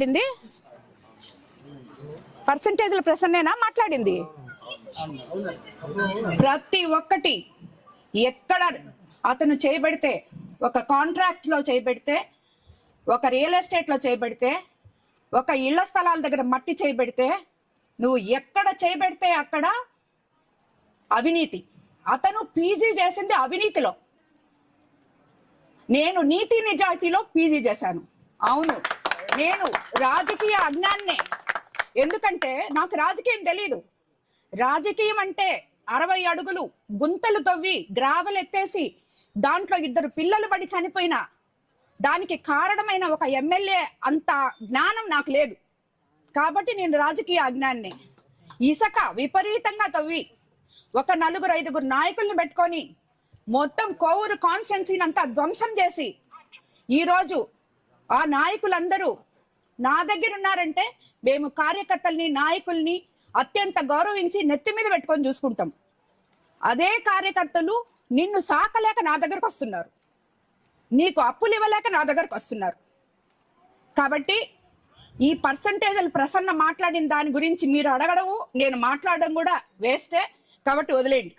మాట్లాడింది? పర్సంటేజ్ల ప్రసన్నేనా మాట్లాడింది? ప్రతి ఒక్కటి ఎక్కడ అతను చేయబడితే ఒక కాంట్రాక్ట్లో చేయబడితే ఒక రియల్ ఎస్టేట్లో చేయబడితే ఒక ఇళ్ళ స్థలాల దగ్గర మట్టి చేయబడితే నువ్వు ఎక్కడ చేయబడితే అక్కడ అవినీతి. అతను పీజీ చేసింది అవినీతిలో. నేను నీతి నిజాయితీలో పీజీ చేశాను. అవును. నేను రాజకీయ అజ్ఞాన్నే. ఎందుకంటే నాకు రాజకీయం తెలీదు. రాజకీయం అంటే అరవై అడుగులు గుంతలు తవ్వి గ్రావెల్ ఎత్తేసి దాంట్లో ఇద్దరు పిల్లలు పడి చనిపోయిన దానికి కారణమైన ఒక ఎమ్మెల్యే అంత జ్ఞానం నాకు లేదు. కాబట్టి నేను రాజకీయ అజ్ఞాన్ని. ఇసక విపరీతంగా తవ్వి ఒక నలుగురు ఐదుగురు నాయకుల్ని పెట్టుకొని మొత్తం కోవూరు కాన్స్టిట్యున్సీని అంతా ధ్వంసం చేసి ఈరోజు ఆ నాయకులందరూ నా దగ్గర ఉన్నారంటే మేము కార్యకర్తల్ని నాయకుల్ని అత్యంత గౌరవించి నెత్తి మీద పెట్టుకొని చూసుకుంటాం. అదే కార్యకర్తలు నిన్ను సాకలేక నా దగ్గరకు వస్తున్నారు. నీకు అప్పులు ఇవ్వలేక నా దగ్గరకు వస్తున్నారు. కాబట్టి ఈ పర్సంటేజ్లు ప్రసన్న మాట్లాడిన దాని గురించి మీరు అడగడము నేను మాట్లాడడం కూడా వేస్టే కాబట్టి వదిలేయండి.